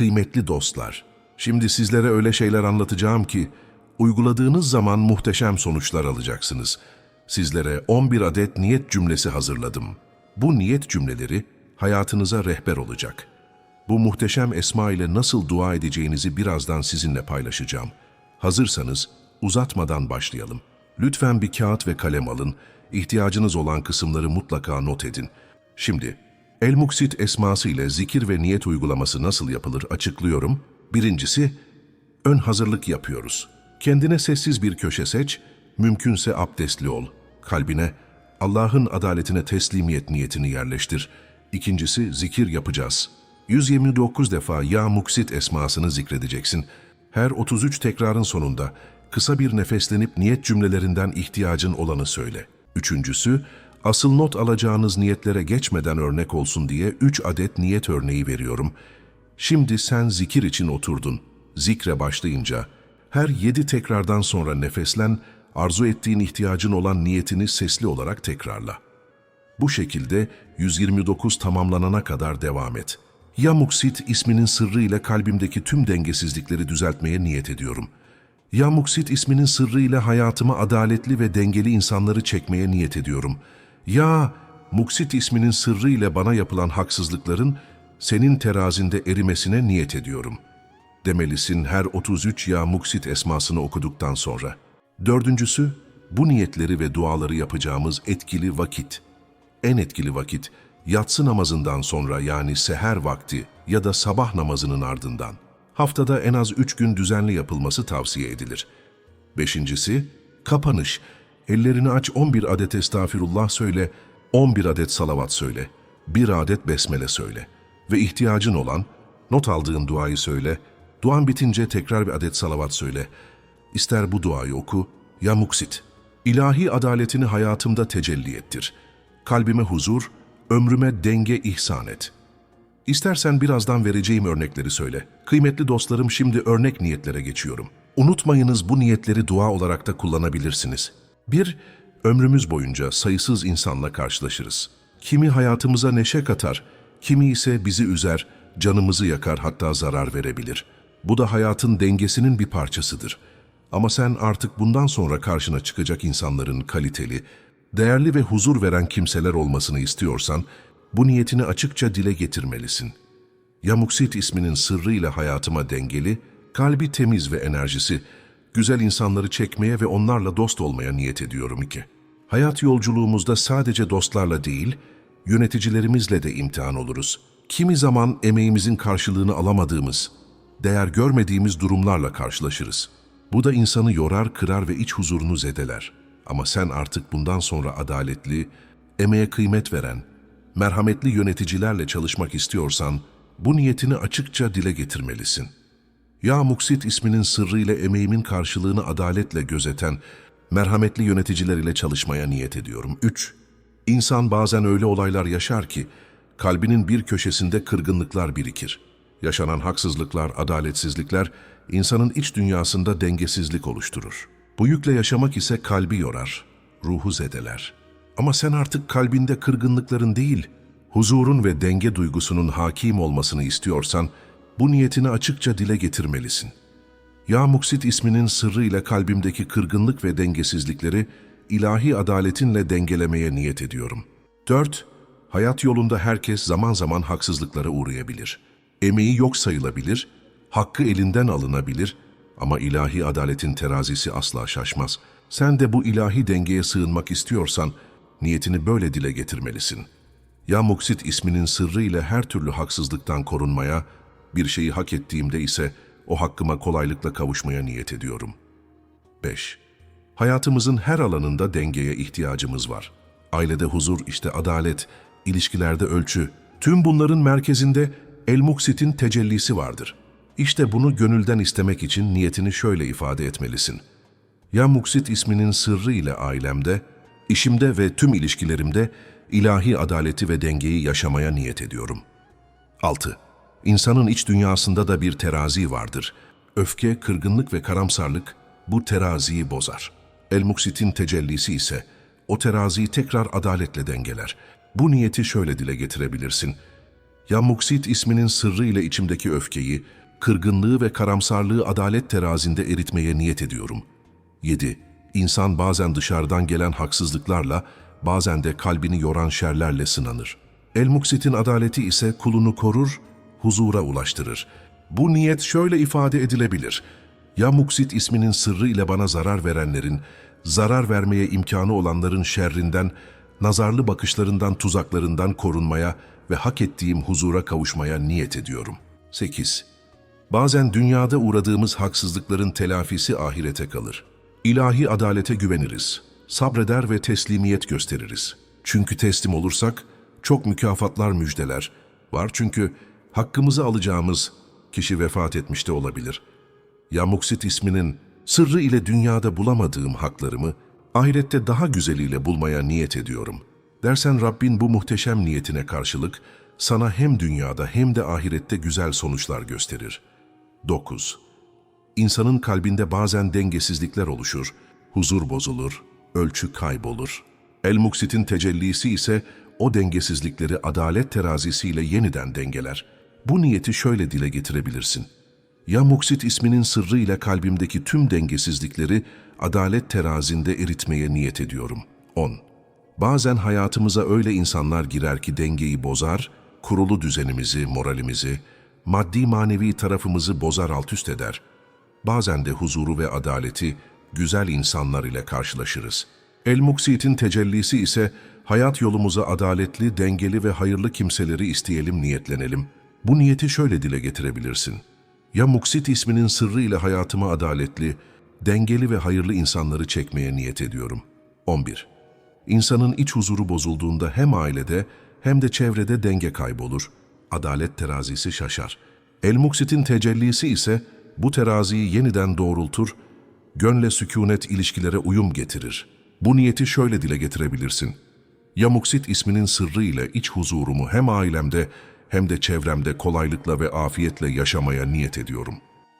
kıymetli dostlar, şimdi sizlere öyle şeyler anlatacağım ki, uyguladığınız zaman muhteşem sonuçlar alacaksınız. Sizlere 11 adet niyet cümlesi hazırladım. Bu niyet cümleleri hayatınıza rehber olacak. Bu muhteşem esma ile nasıl dua edeceğinizi birazdan sizinle paylaşacağım. Hazırsanız uzatmadan başlayalım. Lütfen bir kağıt ve kalem alın. İhtiyacınız olan kısımları mutlaka not edin. Şimdi El Muksit esması ile zikir ve niyet uygulaması nasıl yapılır açıklıyorum. Birincisi, ön hazırlık yapıyoruz. Kendine sessiz bir köşe seç, mümkünse abdestli ol. Kalbine, Allah'ın adaletine teslimiyet niyetini yerleştir. İkincisi, zikir yapacağız. 129 defa Ya Muksit esmasını zikredeceksin. Her 33 tekrarın sonunda kısa bir nefeslenip niyet cümlelerinden ihtiyacın olanı söyle. Üçüncüsü, asıl not alacağınız niyetlere geçmeden örnek olsun diye 3 adet niyet örneği veriyorum. Şimdi sen zikir için oturdun. Zikre başlayınca her 7 tekrardan sonra nefeslen, arzu ettiğin ihtiyacın olan niyetini sesli olarak tekrarla. Bu şekilde 129 tamamlanana kadar devam et. Ya Muksit isminin sırrı ile kalbimdeki tüm dengesizlikleri düzeltmeye niyet ediyorum. Ya Muksit isminin sırrı ile hayatıma adaletli ve dengeli insanları çekmeye niyet ediyorum. Ya Muksit isminin sırrı ile bana yapılan haksızlıkların senin terazinde erimesine niyet ediyorum. Demelisin her 33 Ya Muksit esmasını okuduktan sonra. Dördüncüsü, bu niyetleri ve duaları yapacağımız etkili vakit. En etkili vakit, yatsı namazından sonra yani seher vakti ya da sabah namazının ardından. Haftada en az üç gün düzenli yapılması tavsiye edilir. Beşincisi, kapanış. Ellerini aç 11 adet estağfirullah söyle, 11 adet salavat söyle, bir adet besmele söyle. Ve ihtiyacın olan, not aldığın duayı söyle, duan bitince tekrar bir adet salavat söyle. İster bu duayı oku, ya muksit. İlahi adaletini hayatımda tecelli ettir. Kalbime huzur, ömrüme denge ihsan et. İstersen birazdan vereceğim örnekleri söyle. Kıymetli dostlarım şimdi örnek niyetlere geçiyorum. Unutmayınız bu niyetleri dua olarak da kullanabilirsiniz. Bir, ömrümüz boyunca sayısız insanla karşılaşırız. Kimi hayatımıza neşe katar, kimi ise bizi üzer, canımızı yakar hatta zarar verebilir. Bu da hayatın dengesinin bir parçasıdır. Ama sen artık bundan sonra karşına çıkacak insanların kaliteli, değerli ve huzur veren kimseler olmasını istiyorsan, bu niyetini açıkça dile getirmelisin. Yamuksit isminin sırrıyla hayatıma dengeli, kalbi temiz ve enerjisi, güzel insanları çekmeye ve onlarla dost olmaya niyet ediyorum ki. Hayat yolculuğumuzda sadece dostlarla değil, yöneticilerimizle de imtihan oluruz. Kimi zaman emeğimizin karşılığını alamadığımız, değer görmediğimiz durumlarla karşılaşırız. Bu da insanı yorar, kırar ve iç huzurunu zedeler. Ama sen artık bundan sonra adaletli, emeğe kıymet veren, merhametli yöneticilerle çalışmak istiyorsan, bu niyetini açıkça dile getirmelisin. Ya Muksit isminin sırrıyla emeğimin karşılığını adaletle gözeten, merhametli yöneticiler ile çalışmaya niyet ediyorum. 3. İnsan bazen öyle olaylar yaşar ki, kalbinin bir köşesinde kırgınlıklar birikir. Yaşanan haksızlıklar, adaletsizlikler, insanın iç dünyasında dengesizlik oluşturur. Bu yükle yaşamak ise kalbi yorar, ruhu zedeler. Ama sen artık kalbinde kırgınlıkların değil, huzurun ve denge duygusunun hakim olmasını istiyorsan, bu niyetini açıkça dile getirmelisin. Ya Muksit isminin sırrıyla kalbimdeki kırgınlık ve dengesizlikleri ilahi adaletinle dengelemeye niyet ediyorum. 4. Hayat yolunda herkes zaman zaman haksızlıklara uğrayabilir. Emeği yok sayılabilir, hakkı elinden alınabilir ama ilahi adaletin terazisi asla şaşmaz. Sen de bu ilahi dengeye sığınmak istiyorsan niyetini böyle dile getirmelisin. Ya Muksit isminin sırrı ile her türlü haksızlıktan korunmaya, bir şeyi hak ettiğimde ise o hakkıma kolaylıkla kavuşmaya niyet ediyorum. 5. Hayatımızın her alanında dengeye ihtiyacımız var. Ailede huzur, işte adalet, ilişkilerde ölçü. Tüm bunların merkezinde El Muksit'in tecellisi vardır. İşte bunu gönülden istemek için niyetini şöyle ifade etmelisin. Ya Muksit isminin sırrı ile ailemde, işimde ve tüm ilişkilerimde ilahi adaleti ve dengeyi yaşamaya niyet ediyorum. 6. İnsanın iç dünyasında da bir terazi vardır. Öfke, kırgınlık ve karamsarlık bu teraziyi bozar. El-Muksit'in tecellisi ise o teraziyi tekrar adaletle dengeler. Bu niyeti şöyle dile getirebilirsin. Ya Muksit isminin sırrı ile içimdeki öfkeyi, kırgınlığı ve karamsarlığı adalet terazinde eritmeye niyet ediyorum. 7. İnsan bazen dışarıdan gelen haksızlıklarla, bazen de kalbini yoran şerlerle sınanır. El Muksit'in adaleti ise kulunu korur, huzura ulaştırır. Bu niyet şöyle ifade edilebilir. Ya Muksit isminin sırrı ile bana zarar verenlerin, zarar vermeye imkanı olanların şerrinden, nazarlı bakışlarından, tuzaklarından korunmaya ve hak ettiğim huzura kavuşmaya niyet ediyorum. 8. Bazen dünyada uğradığımız haksızlıkların telafisi ahirete kalır. İlahi adalete güveniriz. Sabreder ve teslimiyet gösteririz. Çünkü teslim olursak çok mükafatlar müjdeler var çünkü hakkımızı alacağımız kişi vefat etmiş de olabilir. Ya Muksit isminin sırrı ile dünyada bulamadığım haklarımı ahirette daha güzeliyle bulmaya niyet ediyorum. Dersen Rabbin bu muhteşem niyetine karşılık sana hem dünyada hem de ahirette güzel sonuçlar gösterir. 9. İnsanın kalbinde bazen dengesizlikler oluşur, huzur bozulur, ölçü kaybolur. El-Muksit'in tecellisi ise o dengesizlikleri adalet terazisiyle yeniden dengeler. Bu niyeti şöyle dile getirebilirsin. Ya Muksit isminin sırrıyla kalbimdeki tüm dengesizlikleri adalet terazinde eritmeye niyet ediyorum. 10. Bazen hayatımıza öyle insanlar girer ki dengeyi bozar, kurulu düzenimizi, moralimizi, maddi manevi tarafımızı bozar alt üst eder. Bazen de huzuru ve adaleti güzel insanlar ile karşılaşırız. El-Muksit'in tecellisi ise hayat yolumuza adaletli, dengeli ve hayırlı kimseleri isteyelim, niyetlenelim. Bu niyeti şöyle dile getirebilirsin. Ya Muksit isminin sırrı ile hayatıma adaletli, dengeli ve hayırlı insanları çekmeye niyet ediyorum. 11. İnsanın iç huzuru bozulduğunda hem ailede hem de çevrede denge kaybolur, adalet terazisi şaşar. El-Muksit'in tecellisi ise bu teraziyi yeniden doğrultur, gönle sükunet ilişkilere uyum getirir. Bu niyeti şöyle dile getirebilirsin. Ya Muksit isminin sırrı ile iç huzurumu hem ailemde hem de çevremde kolaylıkla ve afiyetle yaşamaya niyet ediyorum.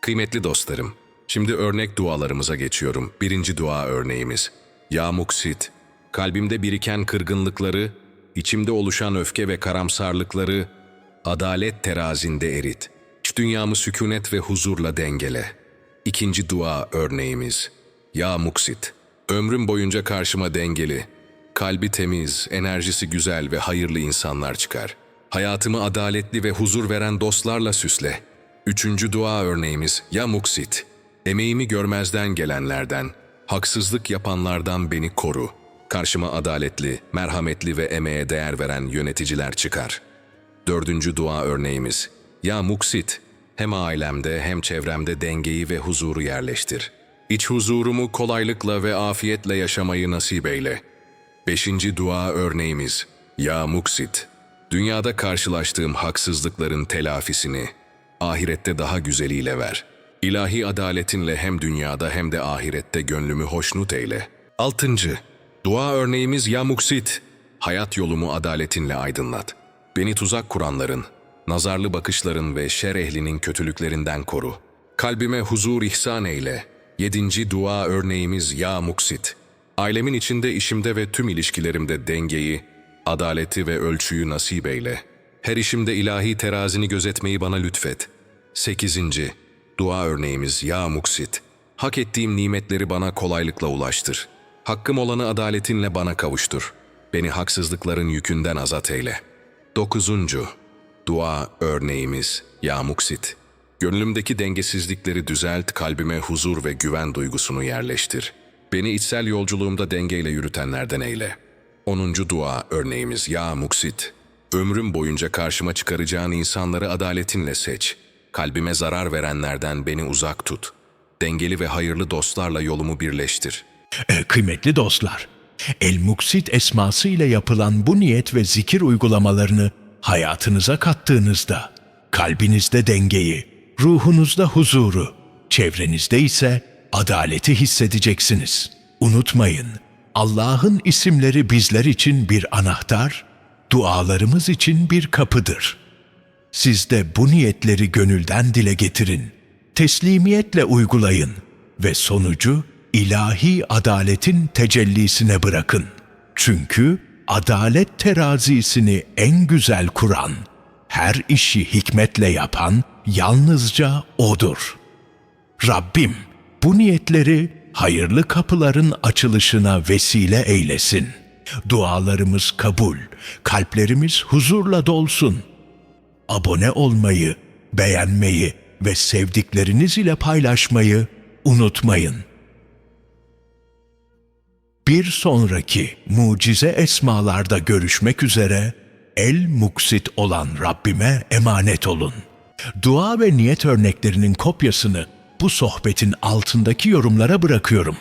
Kıymetli dostlarım, şimdi örnek dualarımıza geçiyorum. Birinci dua örneğimiz. Ya Muksit, kalbimde biriken kırgınlıkları, içimde oluşan öfke ve karamsarlıkları adalet terazinde erit. İç dünyamı sükunet ve huzurla dengele. İkinci dua örneğimiz. Ya Muksit, ömrüm boyunca karşıma dengeli, kalbi temiz, enerjisi güzel ve hayırlı insanlar çıkar. Hayatımı adaletli ve huzur veren dostlarla süsle. Üçüncü dua örneğimiz Ya Muksit, emeğimi görmezden gelenlerden, haksızlık yapanlardan beni koru. Karşıma adaletli, merhametli ve emeğe değer veren yöneticiler çıkar. Dördüncü dua örneğimiz Ya Muksit, hem ailemde hem çevremde dengeyi ve huzuru yerleştir. İç huzurumu kolaylıkla ve afiyetle yaşamayı nasip eyle. Beşinci dua örneğimiz Ya Muksit, dünyada karşılaştığım haksızlıkların telafisini ahirette daha güzeliyle ver. İlahi adaletinle hem dünyada hem de ahirette gönlümü hoşnut eyle. Altıncı, dua örneğimiz Ya Muksit, hayat yolumu adaletinle aydınlat. Beni tuzak kuranların, nazarlı bakışların ve şer ehlinin kötülüklerinden koru. Kalbime huzur ihsan eyle. Yedinci dua örneğimiz Ya Muksit, ailemin içinde, işimde ve tüm ilişkilerimde dengeyi, adaleti ve ölçüyü nasip eyle. Her işimde ilahi terazini gözetmeyi bana lütfet. Sekizinci, dua örneğimiz Ya Muksit. Hak ettiğim nimetleri bana kolaylıkla ulaştır. Hakkım olanı adaletinle bana kavuştur. Beni haksızlıkların yükünden azat eyle. Dokuzuncu, dua örneğimiz Ya Muksit. Gönlümdeki dengesizlikleri düzelt, kalbime huzur ve güven duygusunu yerleştir. Beni içsel yolculuğumda dengeyle yürütenlerden eyle. 10. dua örneğimiz Ya Muksit. Ömrüm boyunca karşıma çıkaracağın insanları adaletinle seç. Kalbime zarar verenlerden beni uzak tut. Dengeli ve hayırlı dostlarla yolumu birleştir. E, kıymetli dostlar, El Muksit esması ile yapılan bu niyet ve zikir uygulamalarını hayatınıza kattığınızda kalbinizde dengeyi, ruhunuzda huzuru, çevrenizde ise adaleti hissedeceksiniz. Unutmayın, Allah'ın isimleri bizler için bir anahtar, dualarımız için bir kapıdır. Siz de bu niyetleri gönülden dile getirin. Teslimiyetle uygulayın ve sonucu ilahi adaletin tecellisine bırakın. Çünkü adalet terazisini en güzel kuran, Her işi hikmetle yapan yalnızca O'dur. Rabbim bu niyetleri hayırlı kapıların açılışına vesile eylesin. Dualarımız kabul, kalplerimiz huzurla dolsun. Abone olmayı, beğenmeyi ve sevdikleriniz ile paylaşmayı unutmayın. Bir sonraki mucize esmalarda görüşmek üzere El Muksit olan Rabbime emanet olun. Dua ve niyet örneklerinin kopyasını bu sohbetin altındaki yorumlara bırakıyorum.